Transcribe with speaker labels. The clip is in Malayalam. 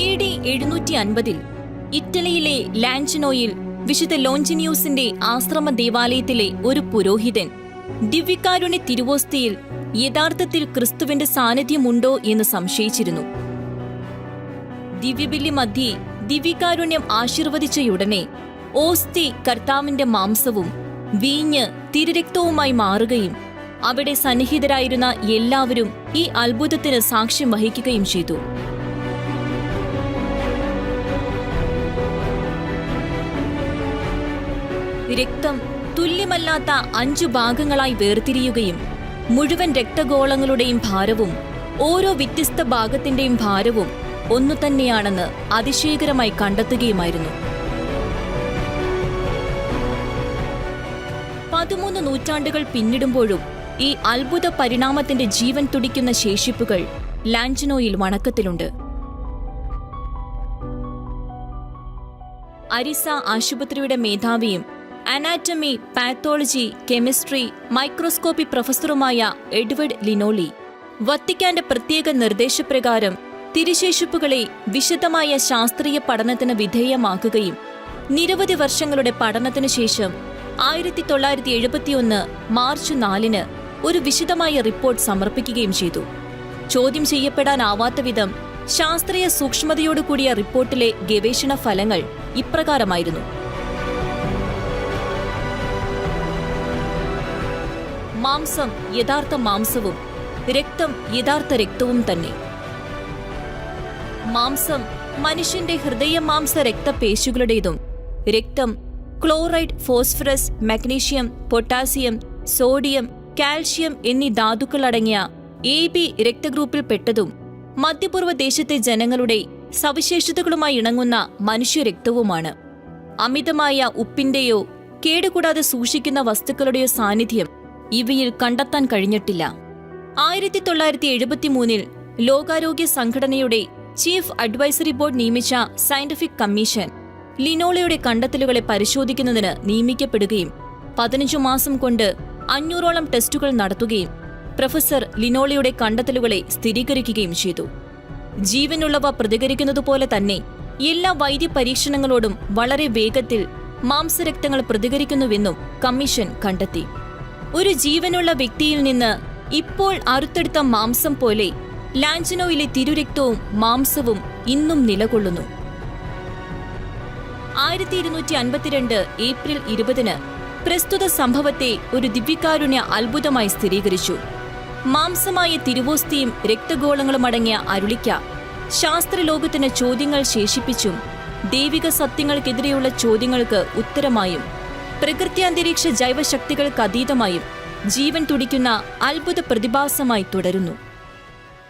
Speaker 1: എ ഡി എഴുന്നൂറ്റി അൻപതിൽ ഇറ്റലിയിലെ ലാൻചിനോയിൽ വിശുദ്ധ ലോഞ്ചിനിയൂസിന്റെ ആശ്രമ ദേവാലയത്തിലെ ഒരു പുരോഹിതൻ ദിവ്യകാരുണ്യ തിരുവോസ്തിയിൽ യഥാർത്ഥത്തിൽ ക്രിസ്തുവിന്റെ സാന്നിധ്യമുണ്ടോ എന്ന് സംശയിച്ചിരുന്നു. ദിവ്യബലി മധ്യേ ദിവ്യകാരുണ്യം ആശീർവദിച്ചയുടനെ ഓസ്തി കർത്താവിന്റെ മാംസവും വീഞ്ഞ് തിരുരക്തവുമായി മാറുകയും അവിടെ സന്നിഹിതരായിരുന്ന എല്ലാവരും ഈ അത്ഭുതത്തിന് സാക്ഷ്യം വഹിക്കുകയും ചെയ്തു. രക്തം തുല്യമല്ലാത്ത അഞ്ചു ഭാഗങ്ങളായി വേർതിരിയുകയും മുഴുവൻ രക്തഗോളങ്ങളുടെയും ഭാരവും ഓരോ വ്യത്യസ്ത ഭാഗത്തിന്റെയും ഭാരവും ഒന്നു തന്നെയാണെന്ന് അതിശയകരമായി കണ്ടെത്തുകയുമായിരുന്നു. പതിമൂന്ന് നൂറ്റാണ്ടുകൾ പിന്നിടുമ്പോഴും ഈ അത്ഭുത പരിണാമത്തിന്റെ ജീവൻ തുടിക്കുന്ന ശേഷിപ്പുകൾ ലാൻജിനോയിൽ വണക്കത്തിലുണ്ട്. അരിസ ആശുപത്രിയുടെ മേധാവിയും അനാറ്റമി പാത്തോളജി കെമിസ്ട്രി മൈക്രോസ്കോപ്പി പ്രൊഫസറുമായ എഡ്വേർഡ് ലിനോളി. വത്തിക്കാന്റെ പ്രത്യേക നിർദ്ദേശപ്രകാരം തിരുശേഷിപ്പുകളെ വിശദമായ ശാസ്ത്രീയ പഠനത്തിന് വിധേയമാക്കുകയും നിരവധി വർഷങ്ങളുടെ പഠനത്തിനു ശേഷം ആയിരത്തി തൊള്ളായിരത്തി എഴുപത്തിയൊന്ന് മാർച്ച് നാലിന് ഒരു വിശദമായ റിപ്പോർട്ട് സമർപ്പിക്കുകയും ചെയ്തു. ചോദ്യം ചെയ്യപ്പെടാനാവാത്ത വിധം ശാസ്ത്രീയ സൂക്ഷ്മതയോടുകൂടിയ റിപ്പോർട്ടിലെ ഗവേഷണ ഫലങ്ങൾ ഇപ്രകാരമായിരുന്നു. മാംസം യഥാർത്ഥ മാംസവും രക്തം യഥാർത്ഥ രക്തവും തന്നെ. മാംസം മനുഷ്യന്റെ ഹൃദയമാംസ രക്തപേശികളുടേതും രക്തം chloride phosphorus magnesium potassium sodium calcium എന്നീ ധാതുക്കളടങ്ങിയ എ ബി രക്തഗ്രൂപ്പിൽപ്പെട്ടതും മധ്യപൂർവ ദേശത്തെ ജനങ്ങളുടെ സവിശേഷതകളുമായി ഇണങ്ങുന്ന മനുഷ്യരക്തവുമാണ്. അമിതമായ ഉപ്പിന്റെയോ കേടുകൂടാതെ സൂക്ഷിക്കുന്ന വസ്തുക്കളുടെയോ സാന്നിധ്യം ഇവയിൽ കണ്ടെത്താൻ കഴിഞ്ഞിട്ടില്ല. ആയിരത്തി തൊള്ളായിരത്തി എഴുപത്തിമൂന്നിൽ ലോകാരോഗ്യ സംഘടനയുടെ ചീഫ് അഡ്വൈസറി ബോർഡ് നിയമിച്ച സയന്റിഫിക് കമ്മീഷൻ ലിനോളയുടെ കണ്ടെത്തലുകളെ പരിശോധിക്കുന്നതിന് നിയമിക്കപ്പെടുകയും പതിനഞ്ചു മാസം കൊണ്ട് അഞ്ഞൂറോളം ടെസ്റ്റുകൾ നടത്തുകയും പ്രൊഫസർ ലിനോളയുടെ കണ്ടെത്തലുകളെ സ്ഥിരീകരിക്കുകയും ചെയ്തു. ജീവനുള്ളവ പ്രതികരിക്കുന്നതുപോലെ തന്നെ എല്ലാ വൈദ്യ പരീക്ഷണങ്ങളോടും വളരെ വേഗത്തിൽ മാംസരക്തങ്ങൾ പ്രതികരിക്കുന്നുവെന്നും കമ്മീഷൻ കണ്ടെത്തി. ഒരു ജീവനുള്ള വ്യക്തിയിൽ നിന്ന് ഇപ്പോൾ അറുത്തെടുത്ത മാംസം പോലെ ലാഞ്ചനോയിലെ തിരുരക്തവും മാംസവും ഇന്നും നിലകൊള്ളുന്നു. ആയിരത്തി ഇരുന്നൂറ്റി അൻപത്തിരണ്ട് ഏപ്രിൽ ഇരുപതിന് പ്രസ്തുത സംഭവത്തെ ഒരു ദിവ്യകാരുണ്യ അത്ഭുതമായി സ്ഥിരീകരിച്ചു. മാംസമായ തിരുവോസ്തിയും രക്തഗോളങ്ങളും അടങ്ങിയ അരുളിക്ക ശാസ്ത്രലോകത്തിന് ചോദ്യങ്ങൾ ശേഷിപ്പിച്ചും ദൈവിക സത്യങ്ങൾക്കെതിരെയുള്ള ചോദ്യങ്ങൾക്ക് ഉത്തരമായും പ്രകൃത്യാന്തരീക്ഷ ജൈവശക്തികൾക്ക് അതീതമായും ജീവൻ തുടിക്കുന്ന അത്ഭുത പ്രതിഭാസമായി തുടരുന്നു.